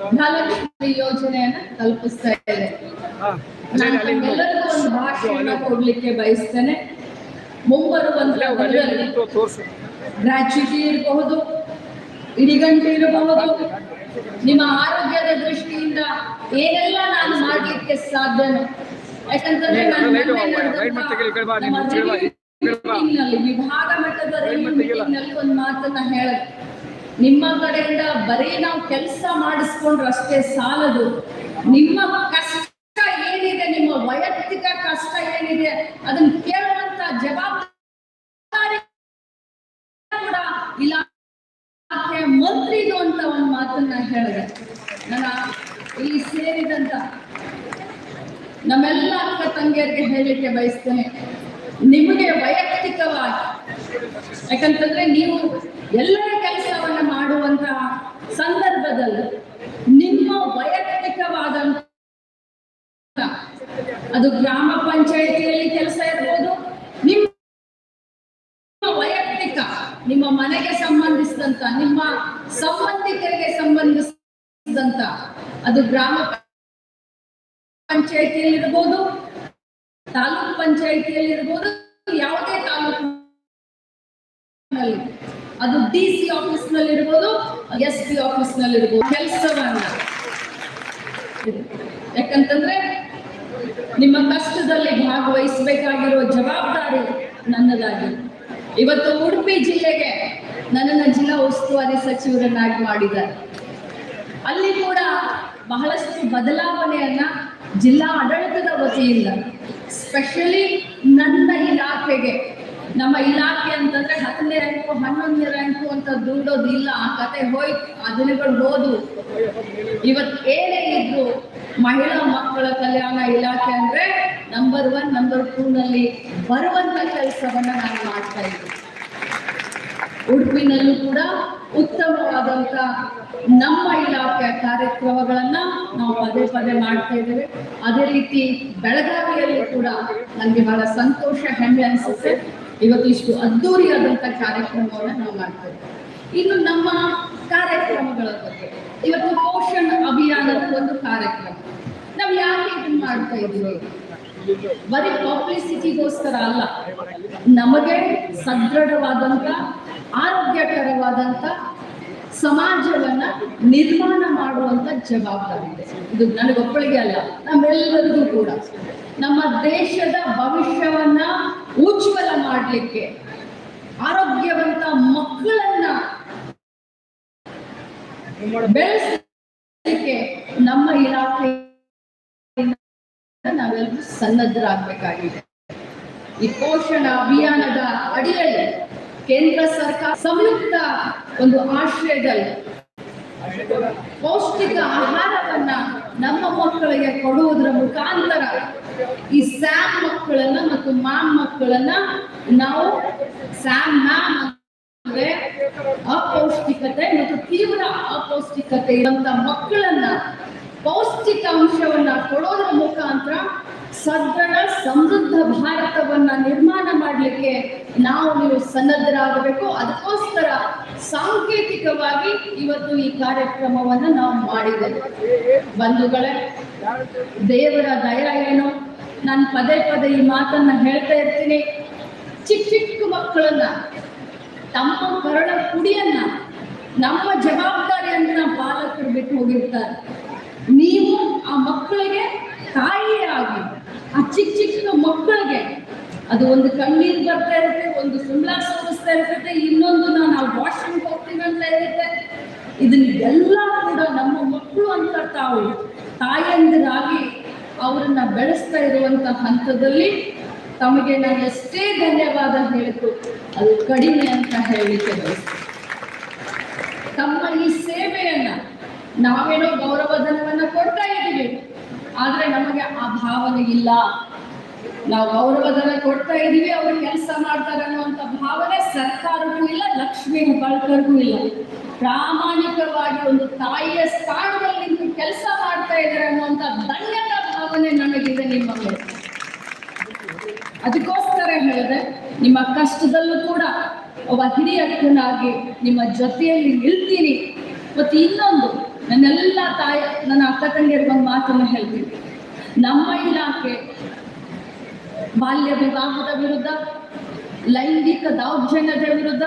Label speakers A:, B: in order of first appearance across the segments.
A: ಗೃಹಲಕ್ಷ್ಮಿ ಯೋಜನೆಯನ್ನ ತಲುಪಿಸ್ತಾ ಇದೆ ತಮ್ಮೆಲ್ಲರಿಗೂ ಒಂದು ಭಾಷಣ ಕೊಡ್ಲಿಕ್ಕೆ ಬಯಸ್ತೇನೆ.
B: ತೋರ್ಸು.
A: ಗ್ರಾಚ್ಯುಟಿ ಇರಬಹುದು ಇಡಿಗಂಟು ಇರಬಹುದು. ನಿಮ್ಮ ಆರೋಗ್ಯದ ದೃಷ್ಟಿಯಿಂದ ಏನೆಲ್ಲ ನಾನು ಮಾಡ್ಲಿಕ್ಕೆ ಸಾಧ್ಯ ಯಾಕಂತಂದ್ರೆ ನಾನು ವಿಭಾಗ ಮಟ್ಟದ ಒಂದು ಮಾತನ್ನ ಹೇಳ ನಿಮ್ಮ ಕಡೆಯಿಂದ ಬರೀ ನಾವು ಕೆಲಸ ಮಾಡಿಸ್ಕೊಂಡ್ರೆ ಅಷ್ಟೇ ಸಾಲದು. ನಿಮ್ಮ ಕಷ್ಟ ಏನಿದೆ, ನಿಮ್ಮ ವೈಯಕ್ತಿಕ ಕಷ್ಟ ಏನಿದೆ, ಅದನ್ನ ಕೇಳುವಂತ ಜವಾಬ್ದಾರಿ ಕೂಡ ಇಲಾಖೆ ಮಂತ್ರಿದು ಅಂತ ಒಂದು ಮಾತನ್ನ ಹೇಳಿದೆ. ನನ್ನ ಇಲ್ಲಿ ಸೇರಿದಂತ ನಮ್ಮೆಲ್ಲ ಅಕ್ಕ ತಂಗಿಯರಿಗೆ ಹೇಳಲಿಕ್ಕೆ ಬಯಸ್ತೇನೆ. ನಿಮಗೆ ವೈಯಕ್ತಿಕವಾಗಿ, ಯಾಕಂತಂದ್ರೆ ನೀವು ಎಲ್ಲರ ನಿಮ್ಮ ವೈಯಕ್ತಿಕವಾದಂತ ಅದು ಗ್ರಾಮ ಪಂಚಾಯಿತಿಯಲ್ಲಿ ಕೆಲಸ ಇರ್ಬೋದು, ನಿಮ್ಮ ವೈಯಕ್ತಿಕ, ನಿಮ್ಮ ಮನೆಗೆ ಸಂಬಂಧಿಸಿದಂತ, ನಿಮ್ಮ ಸಂಬಂಧಿಕರಿಗೆ ಸಂಬಂಧಿಸಿದಂತ ಅದು ಗ್ರಾಮ ಪಂಚಾಯಿತಿಯಲ್ಲಿ ಇರ್ಬೋದು, ತಾಲೂಕ್ ಪಂಚಾಯಿತಿಯಲ್ಲಿ ಇರ್ಬೋದು, ಯಾವುದೇ ತಾಲೂಕು ಅದು ಡಿ ಸಿ ಆಫೀಸ್ನಲ್ಲಿ ಇರ್ಬೋದು ಎಸ್ ಪಿ ಆಫೀಸ್ನಲ್ಲಿ ಇರ್ಬೋದು ಕೆಲಸವನ್ನ. ಯಾಕಂತಂದ್ರೆ, ನಿಮ್ಮ ಕಷ್ಟದಲ್ಲಿ ಭಾಗವಹಿಸಬೇಕಾಗಿರೋ ಜವಾಬ್ದಾರಿ ನನ್ನದಾಗಿ. ಇವತ್ತು ಉಡುಪಿ ಜಿಲ್ಲೆಗೆ ನನ್ನನ್ನ ಜಿಲ್ಲಾ ಉಸ್ತುವಾರಿ ಸಚಿವರನ್ನಾಗಿ ಮಾಡಿದ್ದಾರೆ. ಅಲ್ಲಿ ಕೂಡ ಬಹಳಷ್ಟು ಬದಲಾವಣೆಯನ್ನ ಜಿಲ್ಲಾ ಆಡಳಿತದ ವತಿಯಿಂದ ಸ್ಪೆಷಲಿ ನನ್ನ ಇಲಾಖೆಗೆ ನಮ್ಮ ಇಲಾಖೆ ಅಂತಂದ್ರೆ ಹತ್ತನೇ ರ್ಯಾಂಕು ಹನ್ನೊಂದನೇ ರ್ಯಾಂಕು ಅಂತ ದುಡ್ಡೋದಿಲ್ಲ ಆ ಕತೆ ಹೋಯ್ತು. ಆ ದಿನಗಳು ಹೋದು ಇವತ್ತು ಏನೇ ಇದ್ರು ಮಹಿಳಾ ಮಕ್ಕಳ ಕಲ್ಯಾಣ ಇಲಾಖೆ ಅಂದ್ರೆ ನಂಬರ್ ಒನ್ ನಂಬರ್ ಟೂ ನಲ್ಲಿ ಬರುವಂತ ಕೆಲಸವನ್ನ ನಾನು ಮಾಡ್ತಾ ಇದ್ದೀನಿ. ಉಡುಪಿನಲ್ಲೂ ಕೂಡ ಉತ್ತಮವಾದಂತ ನಮ್ಮ ಇಲಾಖೆಯ ಕಾರ್ಯಕ್ರಮಗಳನ್ನ ನಾವು ಪದೇ ಪದೇ ಮಾಡ್ತಾ ಇದ್ದೇವೆ. ಅದೇ ರೀತಿ ಬೆಳಗಾವಿಯಲ್ಲಿ ಕೂಡ ನನಗೆ ಬಹಳ ಸಂತೋಷ ಹೆಮ್ಮೆ ಅನಿಸುತ್ತೆ. ಇವತ್ತು ಇಷ್ಟು ಅದ್ದೂರಿಯಾದಂತ ಕಾರ್ಯಕ್ರಮವನ್ನು ನಾವು ಮಾಡ್ತಾ ಇನ್ನು ನಮ್ಮ ಕಾರ್ಯಕ್ರಮಗಳ ಬಗ್ಗೆ. ಇವತ್ತು ಪೋಷಣ್ ಅಭಿಯಾನದ ಒಂದು ಕಾರ್ಯಕ್ರಮ. ನಾವು ಯಾಕೆ ಇದನ್ನ ಮಾಡ್ತಾ ಇದ್ದೀವಿ? ಬರೀ ಪಬ್ಲಿಸಿಟಿಗೋಸ್ಕರ ಅಲ್ಲ. ನಮಗೆ ಸದೃಢವಾದಂತ, ಆರೋಗ್ಯಕರವಾದಂತ ಸಮಾಜವನ್ನ ನಿರ್ಮಾಣ ಮಾಡುವಂತ ಜವಾಬ್ದಾರಿ ಇದೆ. ಇದು ನನಗೊಬ್ಬಳಿಗೆ ಅಲ್ಲ. ನಮ್ಮೆಲ್ಲರಿಗೂ ಕೂಡ. ನಮ್ಮ ದೇಶದ ಭವಿಷ್ಯವನ್ನ ಉಜ್ವಲ ಮಾಡಲಿಕ್ಕೆ, ಆರೋಗ್ಯವಂತ ಮಕ್ಕಳನ್ನ ಬೆಳೆಸಲಿಕ್ಕೆ ನಮ್ಮ ಇಲಾಖೆ ನಾವೆಲ್ಲರೂ ಸನ್ನದ್ಧರಾಗಬೇಕಾಗಿದೆ. ಈ ಪೋಷಣ ಅಭಿಯಾನದ ಅಡಿಯಲ್ಲಿ ಕೇಂದ್ರ ಸರ್ಕಾರ ಸಂಯುಕ್ತ ಒಂದು ಆಶ್ರಯದಲ್ಲಿ ಪೌಷ್ಟಿಕ ಆಹಾರವನ್ನ ನಮ್ಮ ಮಕ್ಕಳಿಗೆ ಕೊಡುವುದರ ಮುಖಾಂತರ ಈ ಸ್ಯಾಮ್ ಮಕ್ಕಳನ್ನ ಮತ್ತು ಮಾಮ್ ಮಕ್ಕಳನ್ನ ನಾವು ಸ್ಯಾಮ್ ಮ್ಯಾಮ್ ಅಂದ್ರೆ ಅಪೌಷ್ಟಿಕತೆ ಮತ್ತು ತೀವ್ರ ಅಪೌಷ್ಟಿಕತೆ ಇರುವಂತ ಮಕ್ಕಳನ್ನ ಪೌಷ್ಟಿಕಾಂಶವನ್ನ ಕೊಡೋದ್ರ ಮುಖಾಂತರ ಸದೃಢ ಸಮೃದ್ಧ ಭಾರತವನ್ನ ನಿರ್ಮಾಣ ಮಾಡಲಿಕ್ಕೆ ನಾವು ನೀವು ಸನ್ನದ್ಧರಾಗಬೇಕು. ಅದಕ್ಕೋಸ್ಕರ ಸಾಂಕೇತಿಕವಾಗಿ ಇವತ್ತು ಈ ಕಾರ್ಯಕ್ರಮವನ್ನ ನಾವು ಮಾಡಿದ್ದೇವೆ. ಬಂಧುಗಳೇ, ದೇವರ ದಯ ಏನು ನಾನು ಪದೇ ಪದೇ ಈ ಮಾತನ್ನ ಹೇಳ್ತಾ ಇರ್ತೀನಿ. ಚಿಕ್ಕ ಚಿಕ್ಕ ಮಕ್ಕಳನ್ನ, ತಮ್ಮ ಕರಳ ಕುಡಿಯನ್ನ, ನಮ್ಮ ಜವಾಬ್ದಾರಿಯನ್ನ ಪಾಲಕರು ಬಿಟ್ಟು ಹೋಗಿರ್ತಾರೆ. ನೀವು ಆ ಮಕ್ಕಳಿಗೆ ತಾಯಿಯಾಗಿ ಆ ಚಿಕ್ಕ ಚಿಕ್ಕ ಮಕ್ಕಳಿಗೆ. ಅದು ಒಂದು ಕಣ್ಣೀರು ಬರ್ತಾ ಇರುತ್ತೆ, ಒಂದು ಸುಳ್ಳ ಸೋರಿಸ್ತಾ ಇರ್ತೈತೆ, ಇನ್ನೊಂದು ನಾವು ವಾಶ್ರೂಮ್ ಹೋಗ್ತೀವಿ ಅಂತ ಇರುತ್ತೆ. ಇದನ್ನ ಎಲ್ಲ ಕೂಡ ನಮ್ಮ ಮಕ್ಕಳು ಅಂತ ತಾವು ತಾಯಂದಿರಾಗಿ ಅವರನ್ನ ಬೆಳೆಸ್ತಾ ಇರುವಂತ ಹಂತದಲ್ಲಿ ತಮಗೆ ನಾನು ಎಷ್ಟೇ ಧನ್ಯವಾದ ಹೇಳಿತು ಅದು ಕಡಿಮೆ ಅಂತ ಹೇಳಲಿಕ್ಕೆ ತಮ್ಮ ಈ ಸೇವೆಯನ್ನ ನಾವೇನೋ ಗೌರವಧನವನ್ನ ಕೊಡ್ತಾ ಇದ್ದೀವಿ. ಆದ್ರೆ ನಮಗೆ ಆ ಭಾವನೆ ಇಲ್ಲ. ನಾವು ಗೌರವಧನ ಕೊಡ್ತಾ ಇದೀವಿ ಅವರು ಕೆಲಸ ಮಾಡ್ತಾರೆ ಅನ್ನುವಂತ ಭಾವನೆ ಸರ್ಕಾರಕ್ಕೂ ಇಲ್ಲ, ಲಕ್ಷ್ಮೀ ಹೆಬ್ಬಾಳ್ಕರ್ಗೂ ಇಲ್ಲ. ಪ್ರಾಮಾಣಿಕವಾಗಿ ಒಂದು ತಾಯಿಯ ಸ್ಥಾನದಲ್ಲಿ ನಿಂತು ಕೆಲಸ ಮಾಡ್ತಾ ಇದ್ದಾರೆ ಅನ್ನುವಂಥ ದಂಡದ ಭಾವನೆ ನನಗಿದೆ ನಿಮ್ಮ ಮೇಲೆ. ಅದಕ್ಕೋಸ್ಕರ ಹೇಳಿದೆ, ನಿಮ್ಮ ಕಷ್ಟದಲ್ಲೂ ಕೂಡ ಒಬ್ಬ ಹಿರಿಯಕ್ಕನಾಗಿ ನಿಮ್ಮ ಜೊತೆಯಲ್ಲಿ ನಿಲ್ತೀನಿ. ಮತ್ತು ಇನ್ನೊಂದು ನನ್ನೆಲ್ಲ ತಾಯ, ನನ್ನ ಅಕ್ಕ ತಂಗಿಯರಿಗೆ ಒಂದು ಮಾತನ್ನು ಹೇಳ್ತೀನಿ. ನಮ್ಮ ಇಲಾಖೆ ಬಾಲ್ಯ ವಿವಾಹದ ವಿರುದ್ಧ, ಲೈಂಗಿಕ ದೌರ್ಜನ್ಯದ ವಿರುದ್ಧ,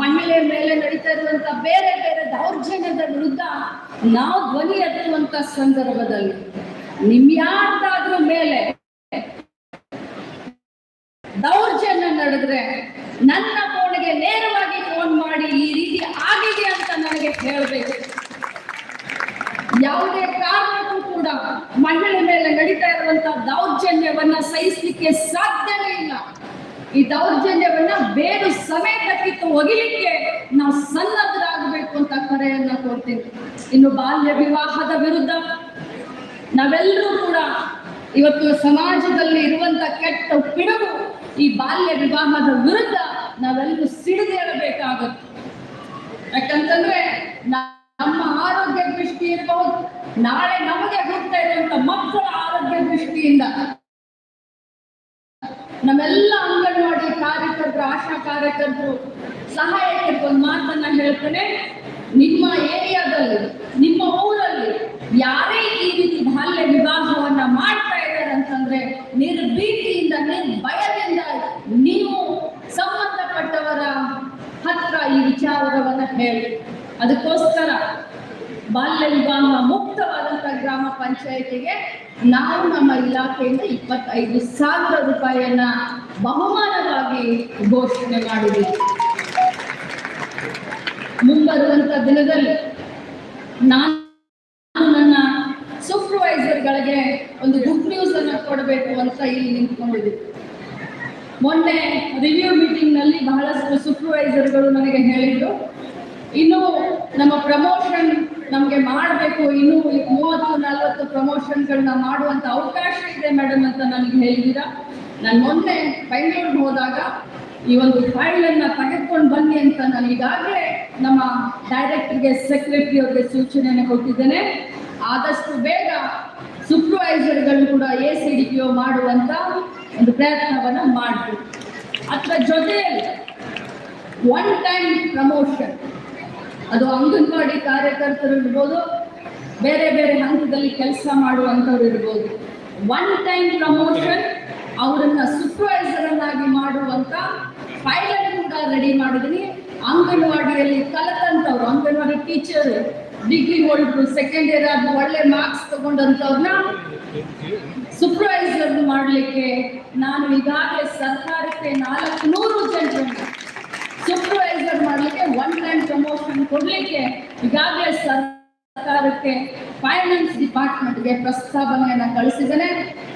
A: ಮಹಿಳೆ ಮೇಲೆ ನಡೀತಾ ಇರುವಂತ ಬೇರೆ ಬೇರೆ ದೌರ್ಜನ್ಯದ ವಿರುದ್ಧ ನಾವು ಧ್ವನಿ ಎತ್ತುವಂತ ಸಂದರ್ಭದಲ್ಲಿ ನಿಮ್ಯಾರ್ದಾದ್ರೂ ಮೇಲೆ ದೌರ್ಜನ್ಯ ನಡೆದ್ರೆ ನನ್ನ ಫೋನ್ಗೆ ನೇರವಾಗಿ ಫೋನ್ ಮಾಡಿ ಈ ರೀತಿ ಆಗಿದೆ ಅಂತ ನನಗೆ ಹೇಳಬೇಕು. ಯಾವುದೇ ಕಾರಣಕ್ಕೂ ಕೂಡ ಮಹಿಳೆ ಮೇಲೆ ನಡೀತಾ ಇರುವಂತ ದೌರ್ಜನ್ಯವನ್ನ ಸಹಿಸಲಿಕ್ಕೆ ಸಾಧ್ಯವೇ ಇಲ್ಲ. ಈ ದೌರ್ಜನ್ಯವನ್ನ ಬೇರು ಸಮೇತ ಕಿತ್ತು ಒಗಿಲಿಕ್ಕೆ ನಾವು ಸನ್ನದ್ಧರಾಗಬೇಕು ಅಂತ ಕರೆಯನ್ನ ಕೊಡ್ತೀನಿ. ಇನ್ನು ಬಾಲ್ಯ ವಿವಾಹದ ವಿರುದ್ಧ ನಾವೆಲ್ಲರೂ ಕೂಡ ಇವತ್ತು ಸಮಾಜದಲ್ಲಿ ಇರುವಂತ ಕೆಟ್ಟ ಪಿಡುಗು ಈ ಬಾಲ್ಯ ವಿವಾಹದ ವಿರುದ್ಧ ನಾವೆಲ್ಲರೂ ಸಿಡಿದೇಳಬೇಕಾಗುತ್ತೆ. ಯಾಕಂತಂದ್ರೆ ನಮ್ಮ ಆರೋಗ್ಯ ದೃಷ್ಟಿ ಇರಬಹುದು ನಾಳೆ ನಮಗೆ ಹೋಗ್ತಾ ಇರುವಂತ ಮಕ್ಕಳ ಆರೋಗ್ಯ ದೃಷ್ಟಿಯಿಂದ. ನಮ್ಮೆಲ್ಲ ಅಂಗನವಾಡಿ ಕಾರ್ಯಕರ್ತರು, ಆಶಾ ಕಾರ್ಯಕರ್ತರು ಸಹಾಯಕರಿಗೆ ಒಂದು ಮಾತನ್ನ ಹೇಳ್ತೇನೆ. ನಿಮ್ಮ ಏರಿಯಾದಲ್ಲಿ, ನಿಮ್ಮ ಊರಲ್ಲಿ ಯಾರೇ ಈ ರೀತಿ ಬಾಲ್ಯ ವಿವಾಹವನ್ನ ಮಾಡ್ತಾ ಇದ್ದಾರೆ ಅಂತಂದ್ರೆ ನಿರ್ಭೀತಿಯಿಂದ, ನಿರ್ಭಯದಿಂದ ನೀವು ಸಂಬಂಧಪಟ್ಟವರ ಹತ್ರ ಈ ವಿಚಾರವನ್ನ ಹೇಳಿ. ಅದಕ್ಕೋಸ್ಕರ ಬಾಲ್ಯ ವಿವಾಹ ಮುಕ್ತವಾದಂತ ಗ್ರಾಮ ಪಂಚಾಯತಿಗೆ ನಾವು ನಮ್ಮ ಇಲಾಖೆಯಿಂದ ಇಪ್ಪತ್ತೈದು ಸಾವಿರ ರೂಪಾಯಿಯನ್ನ ಬಹುಮಾನವಾಗಿ ಘೋಷಣೆ ಮಾಡಿದೆ ಮುಂಬರುವಂತ ದಿನದಲ್ಲಿ ನಾನು ನನ್ನ ಸೂಪರ್ವೈಸರ್ಗಳಿಗೆ ಒಂದು ಗುಡ್ ನ್ಯೂಸ್ ಅನ್ನ ಕೊಡಬೇಕು ಅಂತ ಇಲ್ಲಿ ನಿಂತ್ಕೊಂಡಿದ್ದೀನಿ ಮೊನ್ನೆ ರಿವ್ಯೂ ಮೀಟಿಂಗ್ನಲ್ಲಿ ಬಹಳಷ್ಟು ಸೂಪರ್ವೈಸರ್ಗಳು ನನಗೆ ಹೇಳಿದ್ರು. ಇನ್ನು ನಮ್ಮ ಪ್ರಮೋಷನ್ ನಮಗೆ ಮಾಡಬೇಕು. ಇನ್ನು ಮೂವತ್ತು, ನಲವತ್ತು ಪ್ರಮೋಷನ್ಗಳನ್ನ ಮಾಡುವಂತ ಅವಕಾಶ ಇದೆ ಮೇಡಮ್ ಅಂತ ನನಗೆ ಹೇಳಿದ್ದೀರಾ? ನಾನು ಮೊನ್ನೆ ಬೆಂಗಳೂರಿಗೆ ಹೋದಾಗ ಈ ಒಂದು ಫೈಲ್ ಅನ್ನ ತೆಗೆದುಕೊಂಡು ಬನ್ನಿ ಅಂತ ನಾನು ಈಗಾಗಲೇ ನಮ್ಮ ಡೈರೆಕ್ಟರ್ಗೆ ಸೆಕ್ರೆಟರಿ ಅವ್ರಿಗೆ ಸೂಚನೆಯನ್ನು ಕೊಟ್ಟಿದ್ದೇನೆ. ಆದಷ್ಟು ಬೇಗ ಸೂಪರ್ವೈಸರ್ಗಳು ಕೂಡ ಎ ಸಿ ಡಿ ಪಿ ಮಾಡುವಂತ ಒಂದು ಪ್ರಯತ್ನವನ್ನು ಮಾಡಬೇಕು. ಅದರ ಜೊತೆಯಲ್ಲಿ ಒನ್ ಟೈಮ್ ಪ್ರಮೋಷನ್ ಅದು ಅಂಗನವಾಡಿ ಕಾರ್ಯಕರ್ತರು ಇರ್ಬೋದು, ಬೇರೆ ಬೇರೆ ಹಂತದಲ್ಲಿ ಕೆಲಸ ಮಾಡುವಂಥವ್ರು ಇರ್ಬೋದು. ಒನ್ ಟೈಮ್ ಪ್ರಮೋಷನ್ ಅವರನ್ನ ಸೂಪರ್ವೈಸರ್ ಅನ್ನಾಗಿ ಮಾಡುವಂತ ಫೈಲ್ ಅನ್ನು ಕೂಡ ರೆಡಿ ಮಾಡಿದೀನಿ. ಅಂಗನವಾಡಿಯಲ್ಲಿ ಕಲಿತಂಥವ್ರು ಅಂಗನವಾಡಿ ಟೀಚರ್ ಡಿಗ್ರಿ ಹೋಲ್ಡ್ರು ಸೆಕೆಂಡ್ ಇಯರ್ ಆದ ಒಳ್ಳೆ ಮಾರ್ಕ್ಸ್ ತಗೊಂಡಂಥವ್ರನ್ನ ಸೂಪರ್ವೈಸರ್ ಮಾಡಲಿಕ್ಕೆ ನಾನು ಈಗಾಗಲೇ ಸರ್ಕಾರಕ್ಕೆ ನಾಲ್ಕು ನೂರು ಜನರನ್ನು ಸೂಪರ್ವೈಸರ್ ಮಾಡಲಿಕ್ಕೆ ಒನ್ ಟೈಮ್ ಪ್ರಮೋಷನ್ ಕೊಡಲಿಕ್ಕೆ ಈಗಾಗಲೇ ಸರ್ಕಾರಕ್ಕೆ ಫೈನಾನ್ಸ್ ಡಿಪಾರ್ಟ್ಮೆಂಟ್ಗೆ ಪ್ರಸ್ತಾವನೆಯನ್ನು ಕಳಿಸಿದ್ದೇನೆ.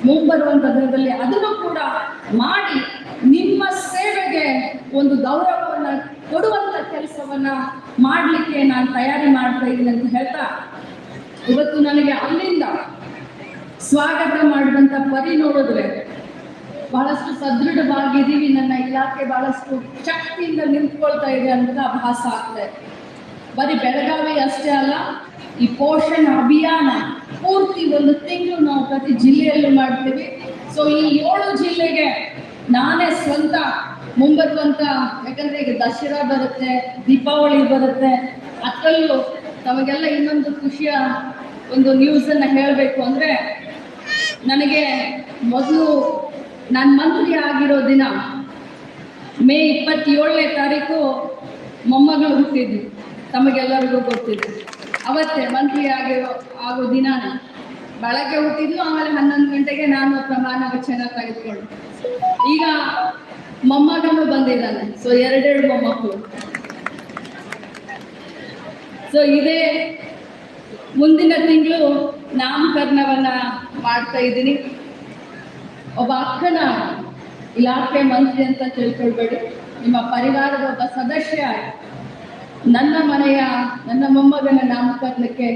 A: ಮುಂಬರುವ ದಿನದಲ್ಲಿ ಅದನ್ನು ಕೂಡ ಮಾಡಿ ನಿಮ್ಮ ಸೇವೆಗೆ ಒಂದು ಗೌರವವನ್ನು ಕೊಡುವಂತ ಕೆಲಸವನ್ನ ಮಾಡಲಿಕ್ಕೆ ನಾನು ತಯಾರಿ ಮಾಡ್ತಾ ಇದ್ದೀನಿ ಅಂತ ಹೇಳ್ತಾ, ಇವತ್ತು ನನಗೆ ಅಲ್ಲಿಂದ ಸ್ವಾಗತ ಮಾಡಿದಂತ ಪರಿ ನೋಡಿದ್ರೆ ಬಹಳಷ್ಟು ಸದೃಢವಾಗಿದ್ದೀವಿ, ನನ್ನ ಇಲಾಖೆ ಬಹಳಷ್ಟು ಶಕ್ತಿಯಿಂದ ನಿಂತ್ಕೊಳ್ತಾ ಇದೆ ಅಂತ ಭಾಸ ಆಗ್ತದೆ ಬರೀ ಬೆಳಗಾವಿ ಅಷ್ಟೇ ಅಲ್ಲ, ಈ ಪೋಷಣ ಅಭಿಯಾನ ಪೂರ್ತಿ ಒಂದು ತಿಂಗಳು ನಾವು ಪ್ರತಿ ಜಿಲ್ಲೆಯಲ್ಲೂ ಮಾಡ್ತೀವಿ. ಸೊ ಈ ಏಳು ಜಿಲ್ಲೆಗೆ ನಾನೇ ಸ್ವಂತ ಮುಂಬರುವಂತ ಯಾಕಂದ್ರೆ ಈಗ ದಸರಾ ಬರುತ್ತೆ, ದೀಪಾವಳಿ ಬರುತ್ತೆ. ಅದರಲ್ಲೂ ತಮಗೆಲ್ಲ ಇನ್ನೊಂದು ಖುಷಿಯ ಒಂದು ನ್ಯೂಸ್ ಅನ್ನ ಹೇಳಬೇಕು ಅಂದ್ರೆ, ನನಗೆ ಮೊದಲು ನಾನು ಮಂತ್ರಿ ಆಗಿರೋ ದಿನ ಮೇ ಇಪ್ಪತ್ತೇಳನೇ ತಾರೀಕು ಮೊಮ್ಮಗಳು ಹುಟ್ಟಿದ್ವಿ. ತಮಗೆಲ್ಲರಿಗೂ ಗೊತ್ತಿದ್ವಿ ಅವತ್ತೇ ಮಂತ್ರಿ ಆಗಿರೋ ಆಗೋ ದಿನ ಬೆಳಗ್ಗೆ ಹುಟ್ಟಿದ್ಲು, ಆಮೇಲೆ ಹನ್ನೊಂದು ಗಂಟೆಗೆ ನಾನು ಪ್ರಮಾಣ ವಚನ ತೆಗೆದುಕೊಂಡು. ಈಗ ಮೊಮ್ಮಗನು ಬಂದಿದ್ದಾನೆ. ಸೊ ಎರಡೆರಡು ಮೊಮ್ಮಕ್ಕಳು. ಸೊ ಇದೇ ಮುಂದಿನ ತಿಂಗಳು ನಾಮಕರಣವನ್ನ ಮಾಡ್ತಾ ಇದ್ದೀನಿ. ಅಕ್ಕನ ಇಲಾಖೆ ಮಂತ್ರಿ ಅಂತ ತಿಳ್ಕೊಳ್ಬೇಡಿ. ನಿಮ್ಮ ಪರಿವಾರದ ಒಬ್ಬ ಸದಸ್ಯ ನನ್ನ ಮನೆಯ, ನನ್ನ ಮೊಮ್ಮಗನ ನಾಮಕರಣಕ್ಕೆ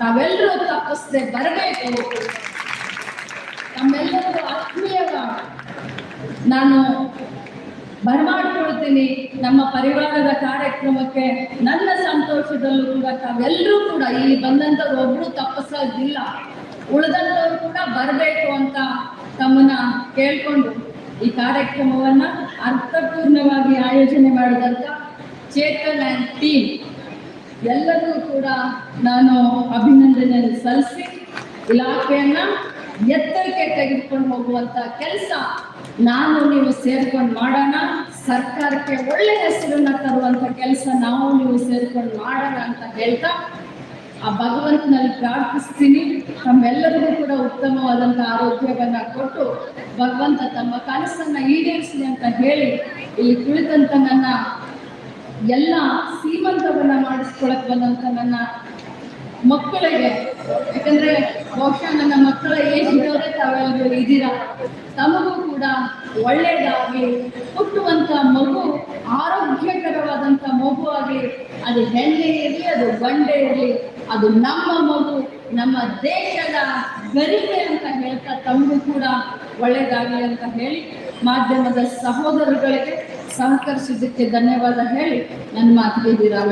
A: ತಾವೆಲ್ಲರೂ ತಪ್ಪಿಸದೆ ಬರಬೇಕು. ತಮ್ಮೆಲ್ಲರೂ ಆತ್ಮೀಯರ ನಾನು ಬರಮಾಡ್ಕೊಳ್ತೀನಿ. ನಮ್ಮ ಪರಿವಾರದ ಕಾರ್ಯಕ್ರಮಕ್ಕೆ ನನ್ನ ಸಂತೋಷದಲ್ಲೂ ಕೂಡ ತಾವೆಲ್ಲರೂ ಕೂಡ ಇಲ್ಲಿ ಬಂದಂಥವ್ರು ಒಬ್ರು ತಪ್ಪಿಸೋದಿಲ್ಲ. ಉಳಿದಂಥವ್ರು ಕೂಡ ಬರಬೇಕು ಅಂತ ತಮ್ಮನ್ನ ಕೇಳ್ಕೊಂಡು ಈ ಕಾರ್ಯಕ್ರಮವನ್ನ ಅರ್ಥಪೂರ್ಣವಾಗಿ ಆಯೋಜನೆ ಮಾಡಿದಂತ ಚೇತನ್ ಆ್ಯಂಡ್ ಟೀಮ್ ಎಲ್ಲರೂ ಕೂಡ ನಾನು ಅಭಿನಂದನೆ ಸಲ್ಲಿಸಿ ಇಲಾಖೆಯನ್ನ ಎತ್ತರಕ್ಕೆ ತೆಗೆದುಕೊಂಡು ಹೋಗುವಂತ ಕೆಲಸ ನಾನು ನೀವು ಸೇರ್ಕೊಂಡು ಮಾಡೋಣ, ಸರ್ಕಾರಕ್ಕೆ ಒಳ್ಳೆ ಹೆಸರನ್ನ ತರುವಂತ ಕೆಲಸ ನಾವು ನೀವು ಸೇರ್ಕೊಂಡು ಮಾಡೋಣ ಅಂತ ಹೇಳ್ತಾ ಆ ಭಗವಂತನಲ್ಲಿ ಪ್ರಾರ್ಥಿಸ್ತೀನಿ. ನಮ್ಮೆಲ್ಲರಿಗೂ ಕೂಡ ಉತ್ತಮವಾದಂಥ ಆರೋಗ್ಯವನ್ನು ಕೊಟ್ಟು ಭಗವಂತ ತಮ್ಮ ಕನಸನ್ನ ಈಡೇರಿಸಲಿ ಅಂತ ಹೇಳಿ ಇಲ್ಲಿ ಕುಳಿತಂತ ನನ್ನ ಎಲ್ಲ ಸೀಮಂತವನ್ನ ಮಾಡಿಸ್ಕೊಳಕ್ ಬಂದಂತ ನನ್ನ ಮಕ್ಕಳಿಗೆ. ಯಾಕಂದ್ರೆ ಬಹುಶಃ ನನ್ನ ಮಕ್ಕಳ ಏಜ್ ಇರೋದೇ ತಾವೆಲ್ಲರೂ ಇದ್ದೀರಾ? ತಮಗೂ ಕೂಡ ಒಳ್ಳೇದಾಗಿ ಹುಟ್ಟುವಂತ ಮಗು ಆರೋಗ್ಯಕರವಾದಂತ ಮಗು ಆಗಲಿ, ಅದು ಹೆಣ್ಣೆ ಇರಲಿ, ಅದು ಗಂಡೆ ಇರಲಿ, ಅದು ನಮ್ಮ ಮಗು, ನಮ್ಮ ದೇಶದ ಗರಿಬೆ ಅಂತ ಹೇಳ್ತಾ ತಮಗೂ ಕೂಡ ಒಳ್ಳೇದಾಗಲಿ ಅಂತ ಹೇಳಿ ಮಾಧ್ಯಮದ ಸಹೋದರಗಳಿಗೆ ಸಹಕರಿಸಿದ್ದಕ್ಕೆ ಧನ್ಯವಾದ ಹೇಳಿ ನನ್ನ ಮಾತಿಗೆ ವಿರಾಮ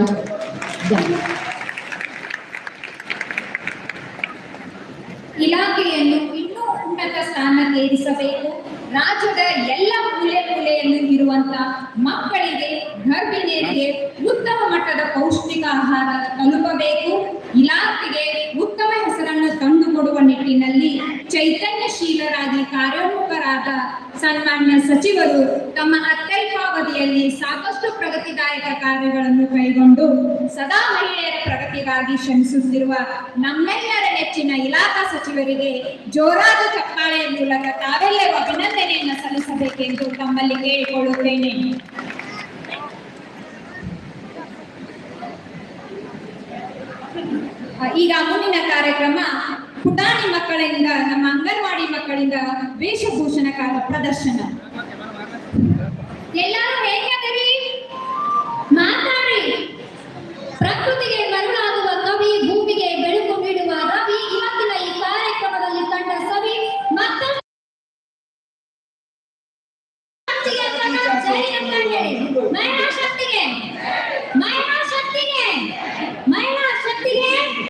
C: ಇಲಾಖೆಯನ್ನು ಇನ್ನೂ ಉನ್ನತ ಸ್ಥಾನಕ್ಕೇರಿಸಬೇಕು ರಾಜ್ಯದ ಎಲ್ಲ ಮೂಲೆ ಮೂಲೆಯಲ್ಲಿ ಇರುವಂತ ಮಕ್ಕಳಿಗೆ, ಗರ್ಭಿಣಿಯರಿಗೆ ಉತ್ತಮ ಮಟ್ಟದ ಪೌಷ್ಟಿಕ ಆಹಾರ ತಲುಪಬೇಕು. ಇಲಾಖೆಗೆ ಉತ್ತಮ ಹೆಸರನ್ನು ತಂದುಕೊಡುವ ನಿಟ್ಟಿನಲ್ಲಿ ಚೈತನ್ಯಶೀಲರಾಗಿ ಕಾರ್ಯೋನ್ಮುಖರಾದ ಸನ್ಮಾನ್ಯ ಸಚಿವರು ತಮ್ಮ ಅತ್ಯಲ್ಪಾವಧಿಯಲ್ಲಿ ಸಾಕಷ್ಟು ಪ್ರಗತಿದಾಯಕ ಕಾರ್ಯಗಳನ್ನು ಕೈಗೊಂಡು ಸದಾ ಮಹಿಳೆಯರ ಪ್ರಗತಿಗಾಗಿ ಶ್ರಮಿಸುತ್ತಿರುವ ನಮ್ಮೆಲ್ಲರ ನೆಚ್ಚಿನ ಇಲಾಖಾ ಸಚಿವರಿಗೆ ಜೋರಾದ ಚಪ್ಪಾಳೆಯ ಮೂಲಕ ತಾವೆಲ್ಲರೂ ಅಭಿನಂದನೆಯನ್ನು ಸಲ್ಲಿಸಬೇಕೆಂದು ತಮ್ಮಲ್ಲಿ ಕೇಳಿಕೊಳ್ಳುತ್ತೇನೆ. ಈಗ ಮುಂದಿನ ಕಾರ್ಯಕ್ರಮ ಪುಟಾಣಿ ಮಕ್ಕಳಿಂದ ನಮ್ಮ ಅಂಗನವಾಡಿ ಮಕ್ಕಳಿಂದ ವೇಷಭೂಷಣ ಕಾಲ ಪ್ರದರ್ಶನ. ಎಲ್ಲರೂ